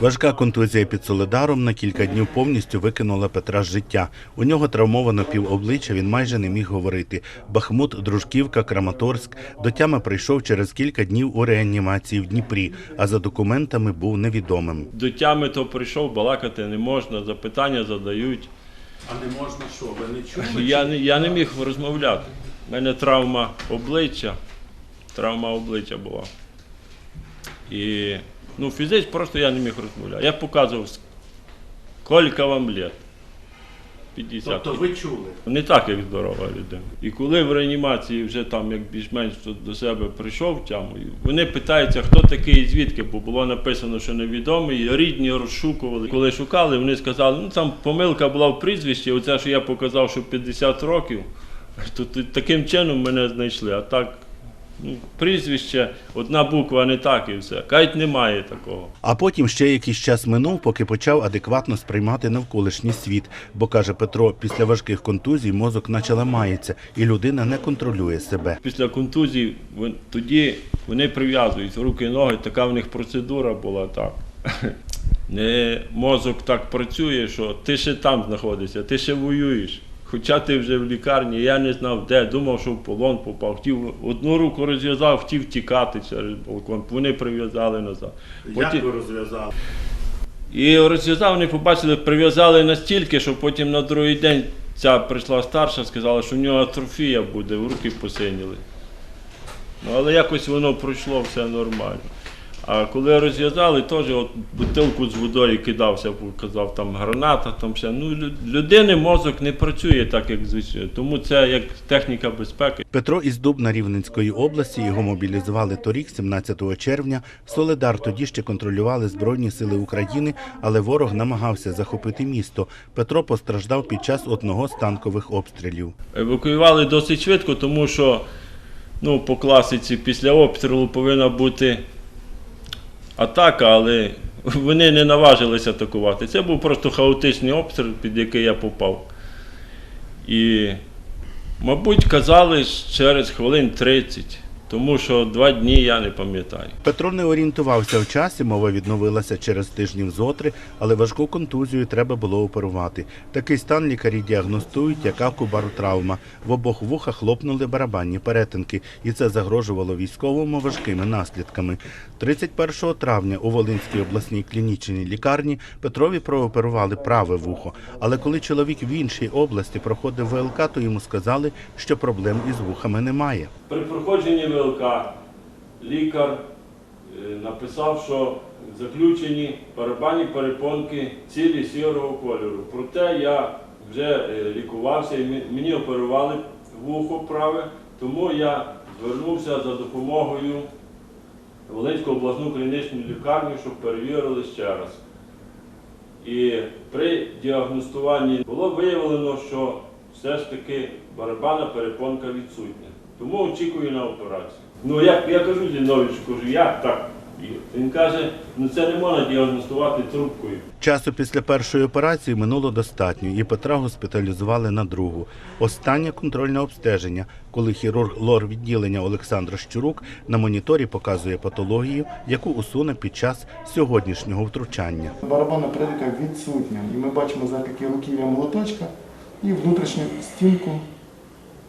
Важка контузія під Солидаром на кілька днів повністю викинула Петра з життя. У нього травмовано півобличчя, він майже не міг говорити. Бахмут, Дружківка, Краматорськ. До тями прийшов через кілька днів у реанімації в Дніпрі, а за документами був невідомим. До тями то прийшов, балакати не можна, запитання задають. А не можна що? Ви не чули? Я не, я не міг розмовляти. У мене травма обличчя. Травма обличчя була. І ну, фізично просто я не міг розмовляти. Я показував, скільки вам лет. 50. Тобто ви чули? Не так, як здорова людина. І коли в реанімації вже там як більш-менш до себе прийшов тяму, вони питаються, хто такий і звідки, бо було написано, що невідомий, рідні розшукували. Коли шукали, вони сказали, ну там помилка була в прізвищі, оце, що я показав, що 50 років, то, то таким чином мене знайшли. А так, ну, прізвище, одна буква не так і все. Кажуть, немає такого. А потім ще якийсь час минув, поки почав адекватно сприймати навколишній світ. Бо каже Петро, після важких контузій мозок наче ламається, і людина не контролює себе. Після контузії вон- тоді вони прив'язують руки, ноги, така в них процедура була так. Не мозок так працює, що ти ще там знаходишся, ти ще воюєш. Хоча ти вже в лікарні, я не знав де, думав, що в полон попав. Хотів одну руку розв'язав, хотів тікати через балкон. Вони прив'язали назад. Потім- розв'язали? і розв'язав, вони побачили, прив'язали настільки, що потім на другий день ця прийшла старша, сказала, що в нього атрофія буде, в руки посиніли. Ну, але якось воно пройшло все нормально. А коли розв'язали, теж от бутилку з водою кидався, казав, там граната, там все. Ну, лю- людини мозок не працює так, як звичайно. Тому це як техніка безпеки. Петро із Дубна Рівненської області його мобілізували торік, 17 червня. Соледар тоді ще контролювали Збройні сили України, але ворог намагався захопити місто. Петро постраждав під час одного з танкових обстрілів. Евакуювали досить швидко, тому що ну, по класиці після обстрілу повинна бути атака, але вони не наважилися атакувати. Це був просто хаотичний обстріл, під який я попав. І, мабуть, казали через хвилин 30, тому що два дні я не пам'ятаю. Петро не орієнтувався в часі, мова відновилася через тижнів зотри, але важку контузію треба було оперувати. Такий стан лікарі діагностують як акубаротравма. В обох вухах лопнули барабанні перетинки, і це загрожувало військовому важкими наслідками. 31 травня у Волинській обласній клінічній лікарні Петрові прооперували праве вухо. Але коли чоловік в іншій області проходив ВЛК, то йому сказали, що проблем із вухами немає. При проходженні ВЛК лікар е, написав, що заключені барабанні перепонки цілі сірого кольору. Проте я вже е, лікувався і мені оперували вухо праве, тому я звернувся за допомогою Волинську обласну клінічну лікарню, щоб перевірили ще раз. І при діагностуванні було виявлено, що все ж таки барабанна перепонка відсутня. Тому очікую на операцію. Ну як я кажу Зіновичу, кажу, як так? Він каже, ну це не можна діагностувати трубкою. Часу після першої операції минуло достатньо, і Петра госпіталізували на другу. Останнє контрольне обстеження, коли хірург лор відділення Олександр Щурук на моніторі показує патологію, яку усуне під час сьогоднішнього втручання. Барабанна передика відсутня. І ми бачимо завдяки руків'я молоточка і внутрішню стінку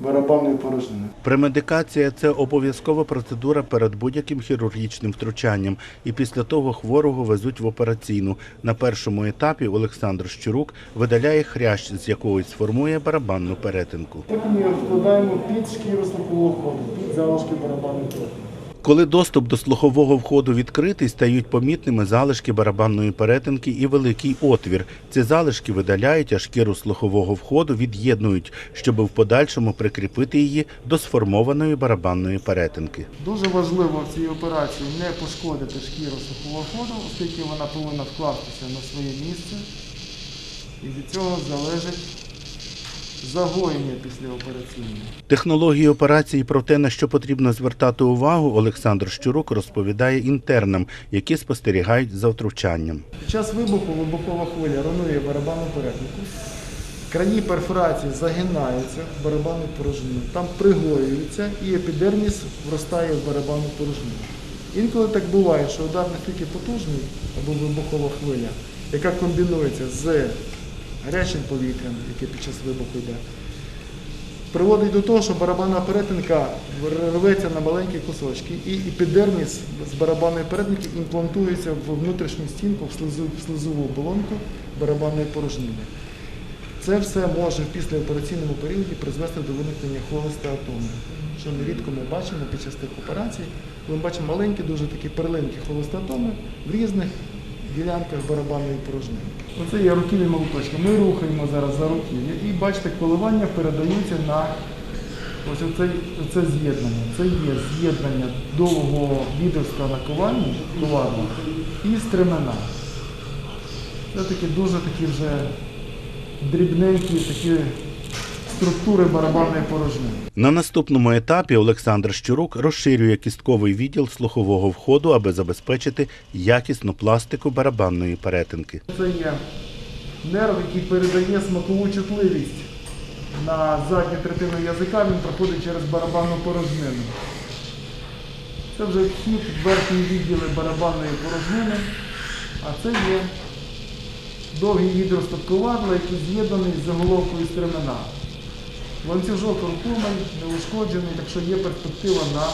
барабанної порожнини. Премедикація це обов'язкова процедура перед будь-яким хірургічним втручанням, і після того хворого везуть в операційну. На першому етапі Олександр Щурук видаляє хрящ, з якого формує сформує барабанну перетинку. Так ми вкладаємо під шкіру слухового ходу, під залишки барабанної перетинки. Коли доступ до слухового входу відкритий, стають помітними залишки барабанної перетинки і великий отвір. Ці залишки видаляють, а шкіру слухового входу від'єднують, щоб в подальшому прикріпити її до сформованої барабанної перетинки. Дуже важливо в цій операції не пошкодити шкіру слухового ходу, оскільки вона повинна вкластися на своє місце. І від цього залежить загоєння післяопераційне. Технології операції про те, на що потрібно звертати увагу, Олександр Щурук розповідає інтернам, які спостерігають за втручанням. Під час вибуху вибухова хвиля руйнує барабанну перетинку. Краї перфорації загинаються в барабанну порожнину, там пригоюються і епідерміс вростає в барабанну порожнину. Інколи так буває, що удар настільки потужний або вибухова хвиля, яка комбінується з гарячим повітрям, яке під час вибуху йде, приводить до того, що барабанна перетинка рветься на маленькі кусочки, і епідерміс з барабанної перетинки імплантується в внутрішню стінку, в, слизову оболонку барабанної порожнини. Це все може в післяопераційному періоді призвести до виникнення холестеатому, що нерідко ми бачимо під час тих операцій, коли ми бачимо маленькі, дуже такі перлинкі холестеатоми в різних ділянках барабанної порожнини. Оце є руківі молоточки. Ми рухаємо зараз за руків'я і бачите, коливання передаються на ось оце, оце з'єднання. Це є з'єднання довгого кованні, коварна, і стремена. Це такі дуже такі вже дрібненькі такі структури барабанної порожнини. На наступному етапі Олександр Щурук розширює кістковий відділ слухового входу, аби забезпечити якісну пластику барабанної перетинки. Це є нерв, який передає смакову чутливість на задню третину язика, він проходить через барабанну порожнину. Це вже вхід в верхні відділи барабанної порожнини, а це є довгий гідростатковадла, який з'єднаний з заголовкою стремена. Ланцюжок рухомий, неушкоджений, так що є перспектива на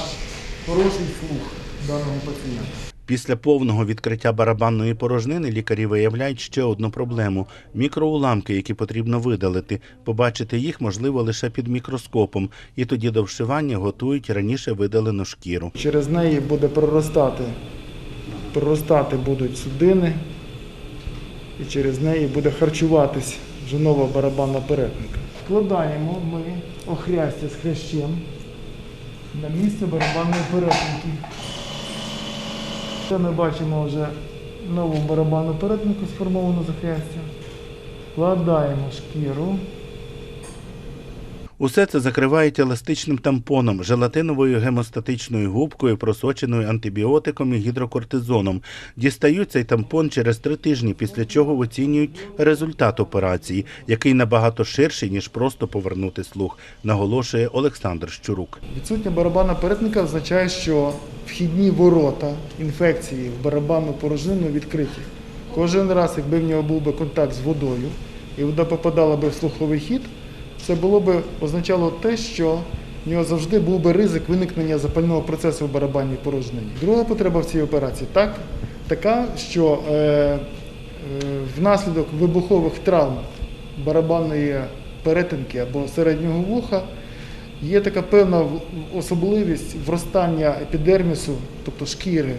хороший слух даного пацієнта. Після повного відкриття барабанної порожнини лікарі виявляють ще одну проблему мікроуламки, які потрібно видалити. Побачити їх можливо лише під мікроскопом, і тоді до вшивання готують раніше видалену шкіру. Через неї буде проростати, проростати будуть судини, і через неї буде харчуватись нова барабанна перетинка. Вкладаємо ми охрястя з хрящем на місце барабанної перетинки. Це ми бачимо вже нову барабанну перетинку сформовану з охрястя. Вкладаємо шкіру. Усе це закривають еластичним тампоном, желатиновою гемостатичною губкою, просоченою антибіотиком і гідрокортизоном. Дістають цей тампон через три тижні, після чого оцінюють результат операції, який набагато ширший, ніж просто повернути слух, наголошує Олександр Щурук. Відсутня барабанна перетинка означає, що вхідні ворота інфекції в барабанну порожнину відкриті. Кожен раз, якби в нього був би контакт з водою і вода попадала би в слуховий хід, це було би означало те, що в нього завжди був би ризик виникнення запального процесу в барабанній порожнині. Друга потреба в цій операції так, така, що е, е, внаслідок вибухових травм барабанної перетинки або середнього вуха Є така певна особливість вростання епідермісу, тобто шкіри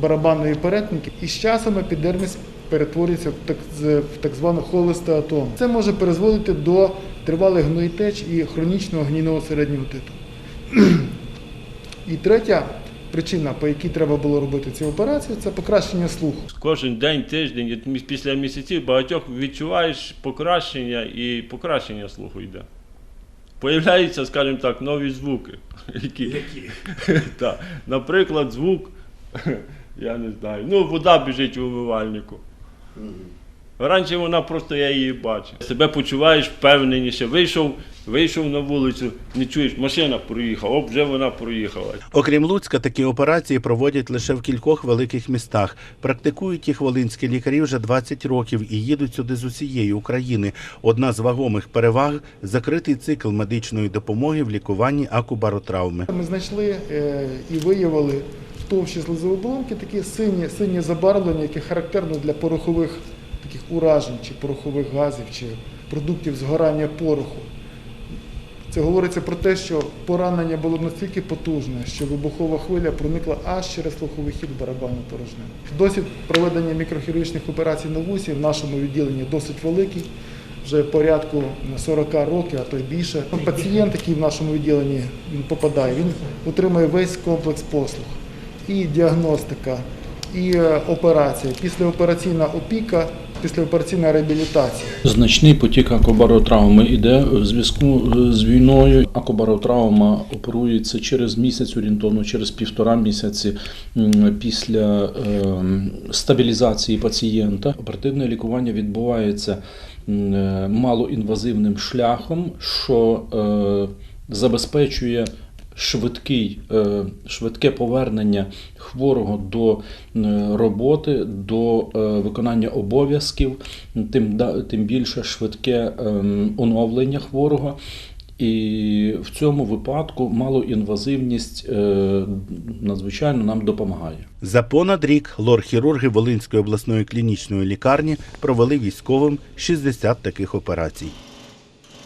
барабанної перетинки, і з часом епідерміс перетворюється в так, з- в так звану холестеатому. Це може призводити до тривалих гноїтеч і хронічного гнійного середнього типу. І третя причина, по якій треба було робити цю операцію, це покращення слуху. Кожен день, тиждень, після місяців багатьох відчуваєш покращення і покращення слуху йде. Появляються, скажімо так, нові звуки. Які? Які? так. Наприклад, звук, я не знаю, ну, вода біжить у умивальнику. Раніше вона просто я її бачив. Себе почуваєш впевненіше. Вийшов, вийшов на вулицю, не чуєш, машина проїхала, оп, вже вона проїхала. Окрім Луцька, такі операції проводять лише в кількох великих містах. Практикують їх волинські лікарі вже 20 років і їдуть сюди з усієї України. Одна з вагомих переваг закритий цикл медичної допомоги в лікуванні акубаротравми. Ми знайшли е, і виявили товщі слизової оболонки такі сині, сині забарвлення, які характерно для порохових таких уражень, чи порохових газів, чи продуктів згорання пороху. Це говориться про те, що поранення було настільки потужне, що вибухова хвиля проникла аж через слуховий хід барабанну порожнину. Досвід проведення мікрохірургічних операцій на вусі в нашому відділенні досить великий, вже порядку 40 років, а то й більше. Пацієнт, який в нашому відділенні він попадає, він отримує весь комплекс послуг. І діагностика, і е, операція, післяопераційна опіка, післяопераційна реабілітація. Значний потік акубаротравми йде в зв'язку з війною. Акубаротравма оперується через місяць орієнтовно, через півтора місяці після ем, стабілізації пацієнта. Оперативне лікування відбувається е, малоінвазивним шляхом, що е, забезпечує швидкий, е, швидке повернення хворого до е, роботи, до е, виконання обов'язків, тим, тим більше швидке ем, оновлення хворого. І в цьому випадку малоінвазивність надзвичайно нам допомагає. За понад рік лор-хірурги Волинської обласної клінічної лікарні провели військовим 60 таких операцій.